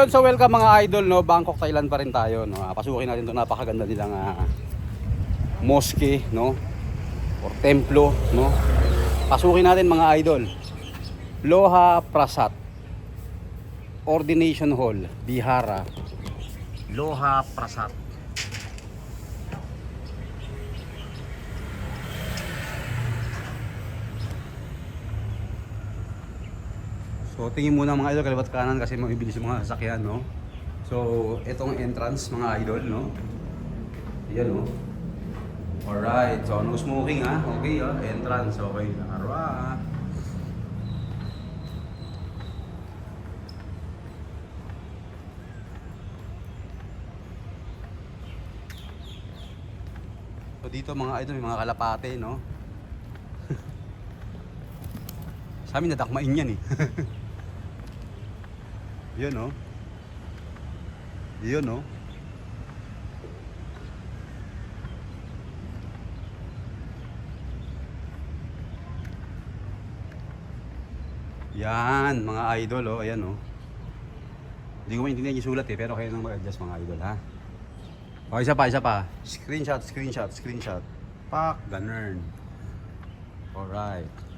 Yon, so welcome mga idol, no? Bangkok, Thailand pa rin tayo, no? Ah, Pasukin natin 'tong napakaganda nilang ah, mosque, no? Or templo, no? Pasukin natin mga idol. Loha Prasat. Ordination Hall, Bihara. Loha Prasat. So tingin muna mga idol kaliwat kanan kasi mabibilis yung mga sasakyan no. So itong entrance mga idol no. Ayan no. Alright, so no smoking ha. Okay ah, entrance okay. Alright. So dito mga idol may mga kalapate no. Sa amin nadakmain yan eh. Yun no. Yun no. Yan, mga idol oh, ayan oh. Hindi ko maintindihan yung sulat eh, pero kayo nang mag-adjust mga idol ha. O, isa pa, isa pa. Screenshot, screenshot, screenshot. Pak, ganun. Alright.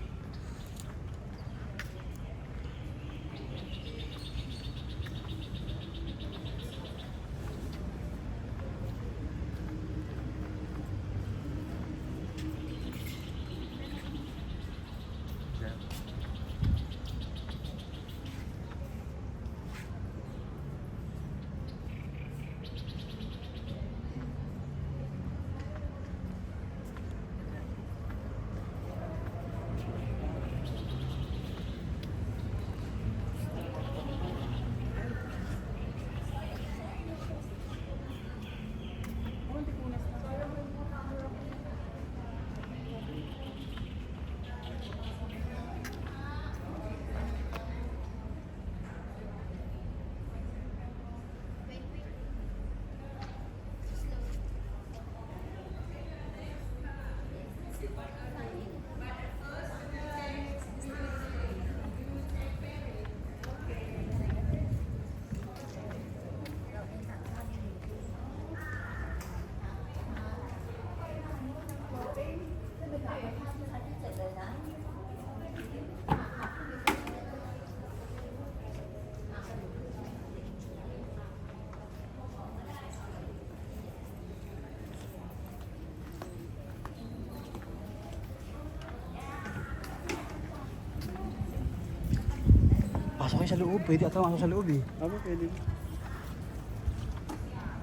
Sa loob. Pwede ata masok sa loob eh. Ano pwede?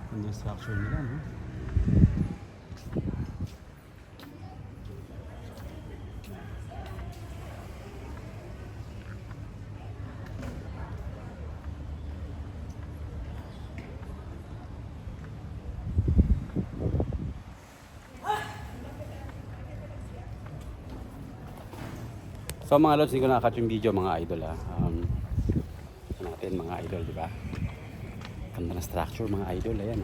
Yung structure nila, no? So mga lods, hindi ko nakakat yung video mga idol ha. Natin mga idol, di ba? Ganda na structure mga idol, ayan.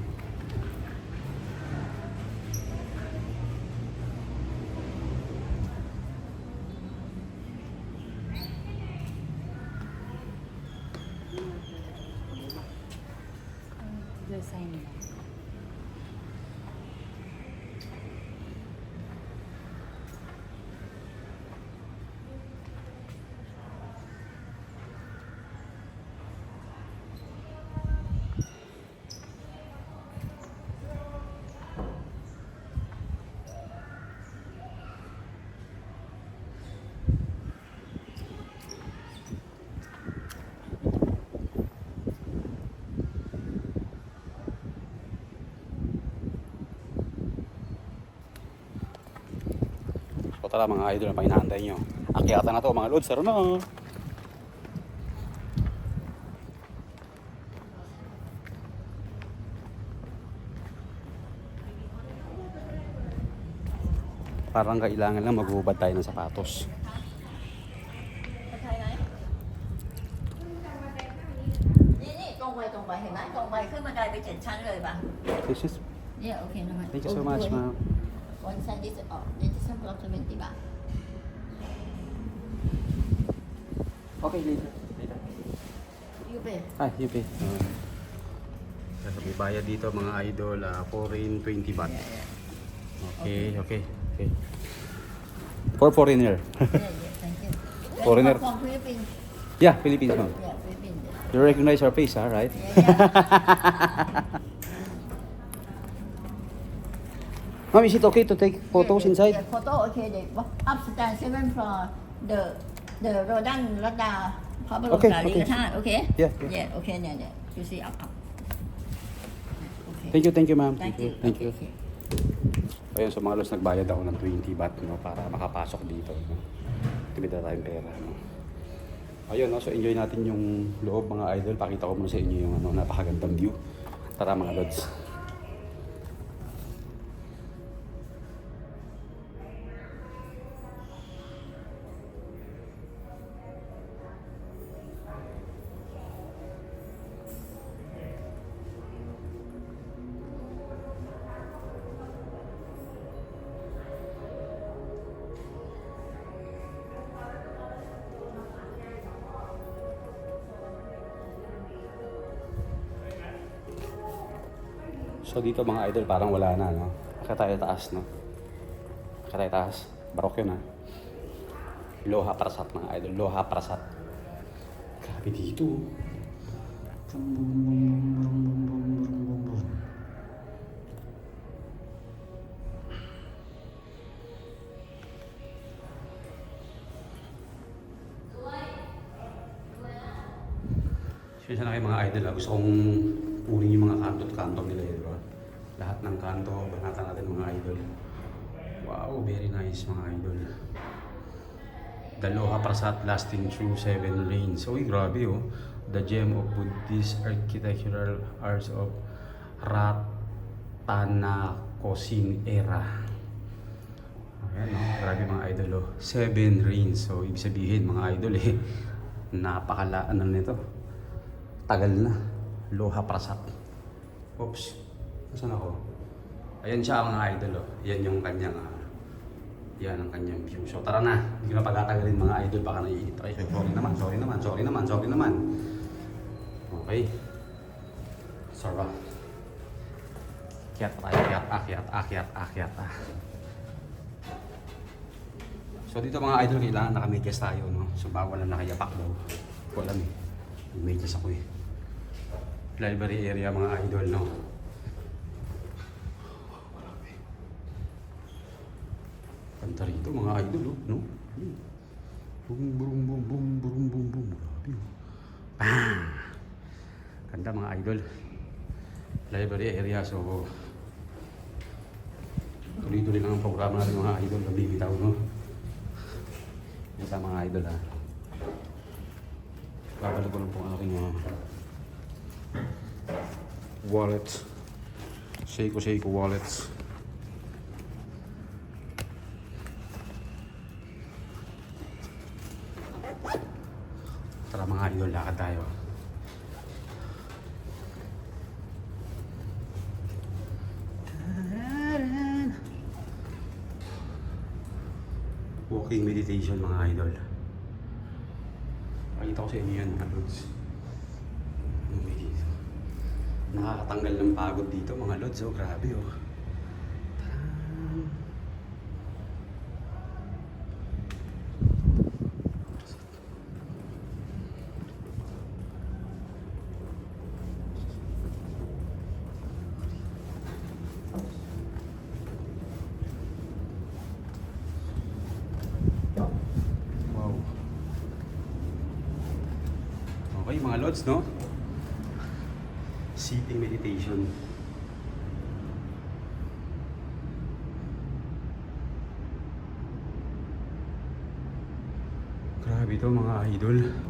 pala mga idol na pinaantay nyo. Akyatan na to mga lods, tara na. Parang kailangan lang maghubad tayo ng sapatos. Thank you so much, ma'am. One side is off approximately ป่ะ Okay, later. later. You pay Ah, you pay. Uh, may bayad dito mga idol, uh, foreign 20 baht. Yeah, yeah. Okay, okay, okay. For foreigner. Yeah, yeah, thank you. Foreigner. From Philippines. yeah, Philippines ma'am. Yeah, Philippines. You recognize our face, huh, right? Yeah, yeah. Ma'am, is it okay to take photos yeah, inside? Yeah, photo okay. They upstairs seven floor. The the Rodan Rada Pablo Okay, okay. okay. Yeah, yeah. Yeah, okay, yeah, yeah. You see up up. Okay. Thank you, thank you ma'am. Thank you. Thank you. Okay, okay. Ayun, so mga lods, nagbayad ako ng 20 baht no, para makapasok dito. No? Tumita tayong pera. No? Ayun, no, so enjoy natin yung loob mga idol. Pakita ko muna sa inyo yung ano, napakagandang view. Tara mga lods. So dito mga idol parang wala na no. Akit tayo taas no. Akit tayo taas. Barok yun ha. Loha Prasat mga idol. Loha Prasat. Grabe dito. Sure, sana kayo mga idol ha. Gusto kong punin yung mga kantot-kantot nila yun. Lahat ng kanto, banatan natin mga idol. Wow, very nice mga idol. Daloha Prasat lasting through seven reigns. Uy, grabe oh. The gem of Buddhist architectural arts of Ratanakosin era. Ayan oh, grabe mga idol oh. Seven reigns. So, ibig sabihin mga idol eh, napakala, ano nito? Tagal na. Loha Prasat. Oops. Nasaan ako? Ayan siya mga idol oh. Yan yung kanyang ah, yan ang kanyang view. So tara na, hindi ko na pagkatagalin mga idol, baka naiinit. Ay, sorry naman, sorry naman, sorry naman, sorry naman. Okay. Sarap. Akyat akyat, akyat, akyat, akyat. Ah. So dito mga idol, kailangan nakamedyas tayo, no? So bawal na nakayapak daw. Ko alam eh. Medyas ako eh. Library area mga idol, no? Kanta rito mga idol, oh, no? Bum, bum, bum, bum, bum, bum, bum. Grabe, oh. Bang! Kanta mga idol. Library area, so... Tuloy-tuloy lang ang programa natin mga idol. Nabibitaw, no? Yan sa mga idol, ha? Babalik ko lang po ang aking uh, wallet. Seiko Seiko wallets. Mga idol, lakad tayo. Walking meditation mga idol. Pakita ko sa inyo yan mga lods. Nakakatanggal ng pagod dito mga lods. Oh, grabe oh. Taran. Wow. Okay mga lods, no? Sitting meditation. Grabe to mga idol.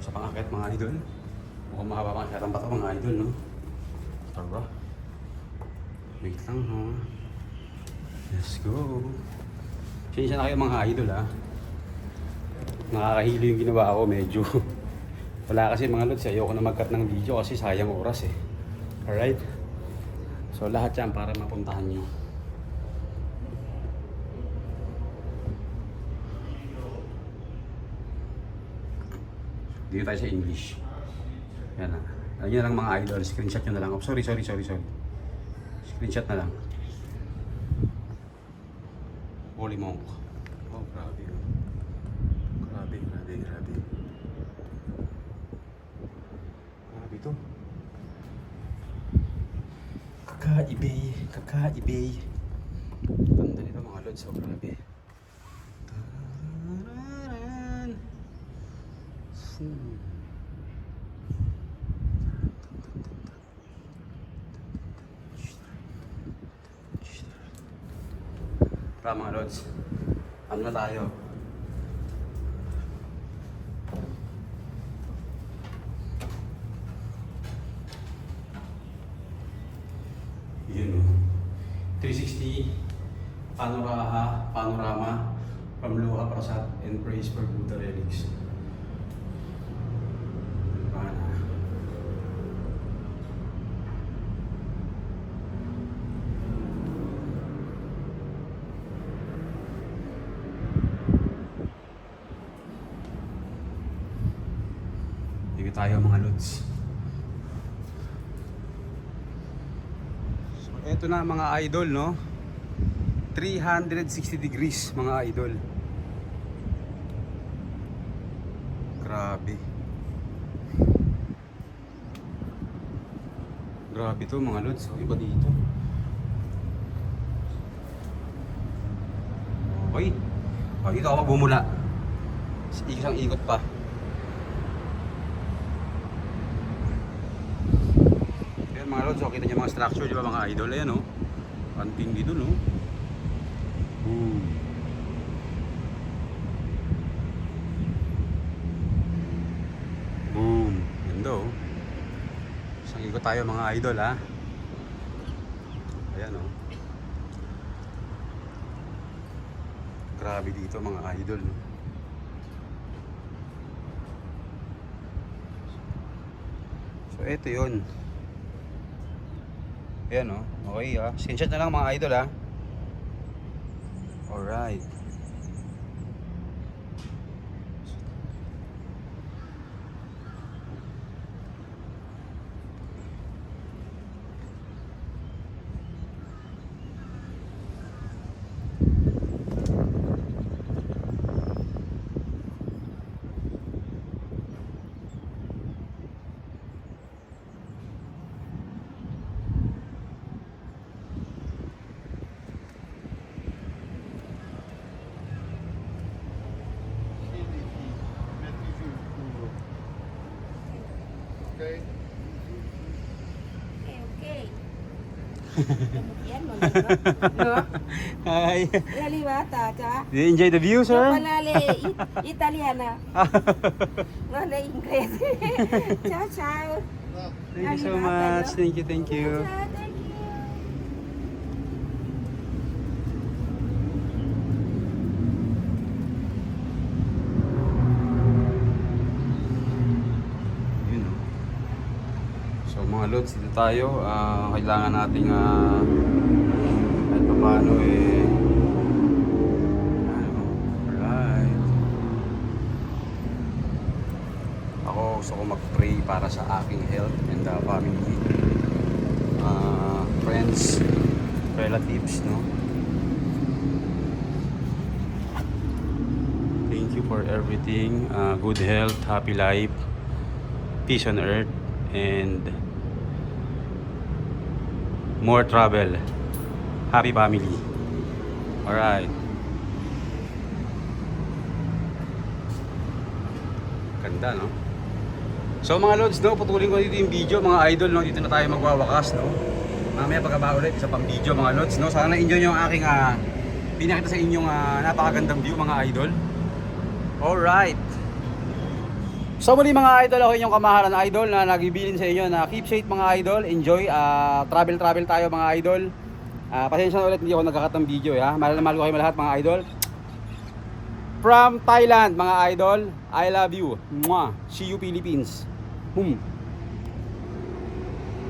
Sa pangakit mga idol. Mukhang mahaba pa masyadong bato mga idol, no? Tara. Wait lang ha. Let's go. Sinsya na kayo mga idol ha. Nakakahilo yung ginawa ko medyo. Wala kasi mga lods, ayoko na mag-cut ng video kasi sayang oras eh. Alright? So lahat yan para mapuntahan nyo. Dito tayo sa English. Yan na. Yan lang mga idol. Screenshot nyo na lang. Oh, sorry, sorry, sorry, sorry. Screenshot na lang. Holy monk. Oh, grabe. Grabe, grabe, grabe. Grabe to. Kakaibay, kakaibay. Ganda nito mga lods, oh, grabe. Tararan. Lods. Ano na tayo? Yun o. 360 panorama, panorama from Luha Prasad and praise for Buddha relics. Paano? Hindi tayo mga lods. So, eto na mga idol, no? 360 degrees mga idol. Grabe. Grabe to mga lods. Iba dito. Okay. Oh, dito ako bumula. Isang ikot pa. Ayan mga lods, oh, kita niyo mga structure, di ba mga idol? Ayan oh. Panting dito no. Boom. Boom. Ganda oh. Isang ikot tayo mga idol ha. Ayan oh. Grabe dito mga idol. no? So eto yun. Ayan oh. Okay ah. Screenshot na lang mga idol ah. Alright. Hi. Do you enjoy the view, sir? Manale it, Italiana. Ngana Inggris. ciao ciao. thank you so much. Thank you, thank you. Lods, dito tayo. Ah, kailangan nating ah kahit pa paano eh ano, alright. Ako gusto ko mag-pray para sa aking health and the family. Ah, friends, relatives, no? Thank you for everything. Ah, good health, happy life, peace on earth, and more travel. Happy family. Alright. Ganda, no? So mga lods, no, putulin ko dito yung video, mga idol, no, dito na tayo magwawakas, no? Mamaya pagkaba ulit, isa pang video, mga lods, no? Sana enjoy nyo ang aking, ah, pinakita sa inyong ah, napakagandang view, mga idol. Alright. So muli mga idol, ako inyong kamahalan idol na nagibilin sa inyo na keep safe mga idol, enjoy, ah, travel travel tayo mga idol. Ah, pasensya na ulit hindi ako nagkakat ng video ha. Mahal na mahal ko kayo lahat mga idol. From Thailand mga idol, I love you. Mwah. See you Philippines. Boom.